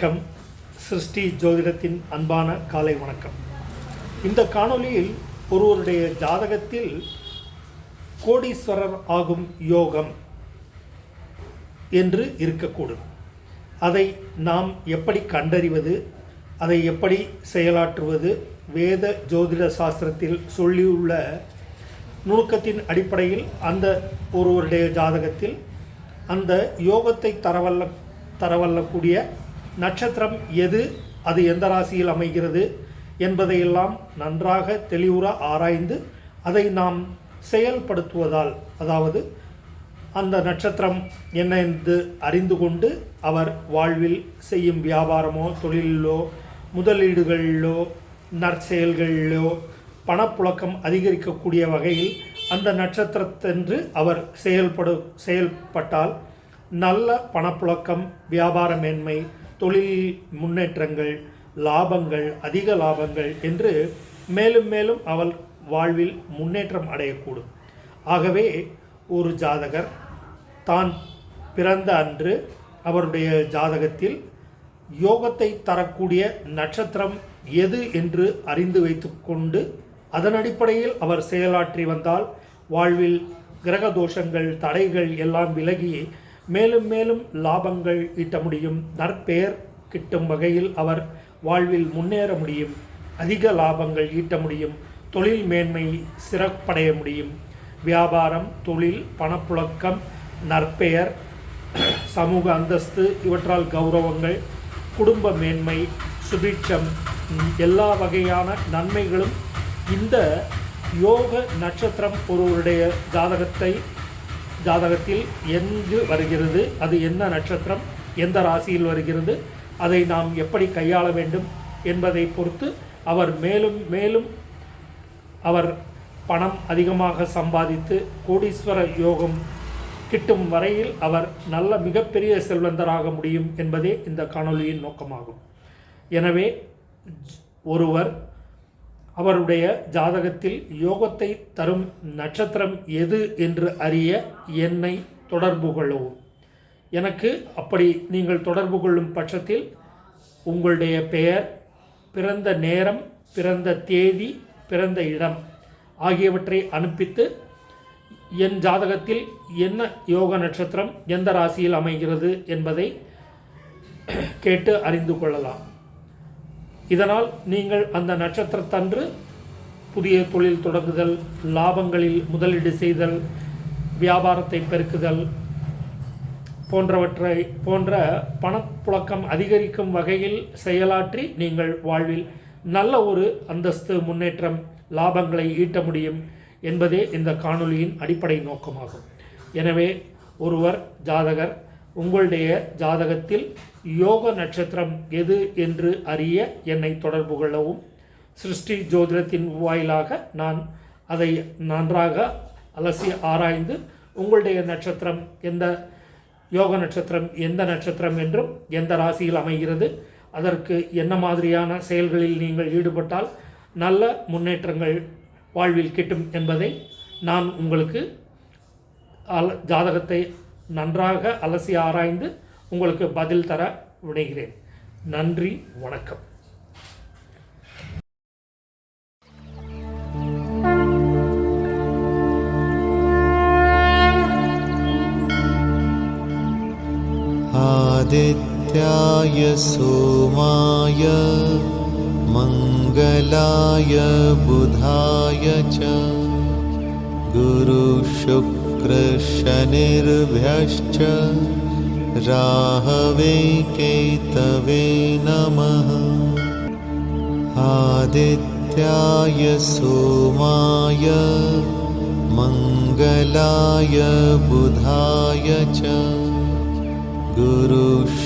வணக்கம். சிருஷ்டி ஜோதிடத்தின் அன்பான காலை வணக்கம். இந்த காணொளியில் ஒருவருடைய ஜாதகத்தில் கோடீஸ்வரர் ஆகும் யோகம் என்று இருக்கக்கூடும். அதை நாம் எப்படி கண்டறிவது அதை எப்படி செயலாற்றுவது வேத ஜோதிட சாஸ்திரத்தில் சொல்லியுள்ள நுணுக்கத்தின் அடிப்படையில் அந்த ஒருவருடைய ஜாதகத்தில் அந்த யோகத்தை தரவல்ல தரவல்லக்கூடிய நட்சத்திரம் எது அது எந்த ராசியில் அமைகிறது என்பதையெல்லாம் நன்றாக தெளிவுற ஆராய்ந்து அதை நாம் செயல்படுத்துவதால் அதாவது அந்த நட்சத்திரம் என்ன என்று அறிந்து கொண்டு அவர் வாழ்வில் செய்யும் வியாபாரமோ தொழிலிலோ முதலீடுகளிலோ நற்செயல்களிலோ பணப்புழக்கம் அதிகரிக்கக்கூடிய வகையில் அந்த நட்சத்திரத்தென்று அவர் செயல்படு செயல்பட்டால் நல்ல பணப்புழக்கம் வியாபார மேன்மை தொழில் முன்னேற்றங்கள் லாபங்கள் அதிக லாபங்கள் என்று மேலும் மேலும் அவள் வாழ்வில் முன்னேற்றம் அடையக்கூடும். ஆகவே ஒரு ஜாதகர் தான் பிறந்த அன்று அவருடைய ஜாதகத்தில் யோகத்தை தரக்கூடிய நட்சத்திரம் எது என்று அறிந்து வைத்துக்கொண்டு அதன் அடிப்படையில் அவர் செயலாற்றி வந்தால் வாழ்வில் கிரக தோஷங்கள் தடைகள் எல்லாம் விலகி மேலும் மேலும் லாபங்கள் ஈட்ட முடியும். நற்பெயர் கிட்டும் வகையில் அவர் வாழ்வில் முன்னேற முடியும். அதிக லாபங்கள் ஈட்ட முடியும். தொழில் மேன்மை சிறப்படைய முடியும். வியாபாரம் தொழில் பணப்புழக்கம் நற்பெயர் சமூக அந்தஸ்து இவற்றால் கௌரவங்கள் குடும்ப மேன்மை சுபிட்சம் எல்லா வகையான நன்மைகளும் இந்த யோக நட்சத்திரம் ஒருவருடைய ஜாதகத்தை ஜாதகத்தில் எங்கு வருகிறது அது என்ன நட்சத்திரம் எந்த ராசியில் வருகிறது அதை நாம் எப்படி கையாள வேண்டும் என்பதை பொறுத்து அவர் மேலும் மேலும் அவர் பணம் அதிகமாக சம்பாதித்து கோடீஸ்வர யோகம் கிட்டும் வரையில் அவர் நல்ல மிகப்பெரிய செல்வந்தராக முடியும் என்பதே இந்த காணொளியின் நோக்கமாகும். எனவே ஒருவர் அவருடைய ஜாதகத்தில் யோகத்தை தரும் நட்சத்திரம் எது என்று அறிய என்னை தொடர்பு கொள்ளவும். எனக்கு அப்படி நீங்கள் தொடர்பு கொள்ளும் பட்சத்தில் உங்களுடைய பெயர் பிறந்த நேரம் பிறந்த தேதி பிறந்த இடம் ஆகியவற்றை அனுப்பித்து என் ஜாதகத்தில் என்ன யோக நட்சத்திரம் எந்த ராசியில் அமைகிறது என்பதை கேட்டு அறிந்து கொள்ளலாம். இதனால் நீங்கள் அந்த நட்சத்திரத்தன்று புதிய தொழில் தொடங்குதல் லாபங்களில் முதலீடு செய்தல் வியாபாரத்தை பெருக்குதல் போன்றவற்றை போன்ற பணப்புழக்கம் அதிகரிக்கும் வகையில் செயலாற்றி நீங்கள் வாழ்வில் நல்ல ஒரு அந்தஸ்து முன்னேற்றம் லாபங்களை ஈட்ட முடியும் என்பதே இந்த காணொலியின் அடிப்படை நோக்கமாகும். எனவே ஒருவர் ஜாதகர் உங்களுடைய ஜாதகத்தில் யோக நட்சத்திரம் எது என்று அறிய என்னை தொடர்பு கொள்ளவும். சிருஷ்டி ஜோதிடத்தின் வாயிலாக நான் அதை நன்றாக அலசி ஆராய்ந்து உங்களுடைய நட்சத்திரம் எந்த யோக நட்சத்திரம் எந்த நட்சத்திரம் என்றும் எந்த ராசியில் அமைகிறது அதற்கு என்ன மாதிரியான செயல்களில் நீங்கள் ஈடுபட்டால் நல்ல முன்னேற்றங்கள் வாழ்வில் கிட்டும் என்பதை நான் உங்களுக்கு அல ஜாதகத்தை நன்றாக அலசி ஆராய்ந்து உங்களுக்கு பதில் தர விடைகிறேன் நன்றி வணக்கம் आदित्याय सोमाय मङ्गलाय बुधाय च गुरुशुक्रशनिर्भ्यश्च राहवे केतवे नमः। आदित्याय सोमाय मङ्गलाय बुधाय च। गुरुशु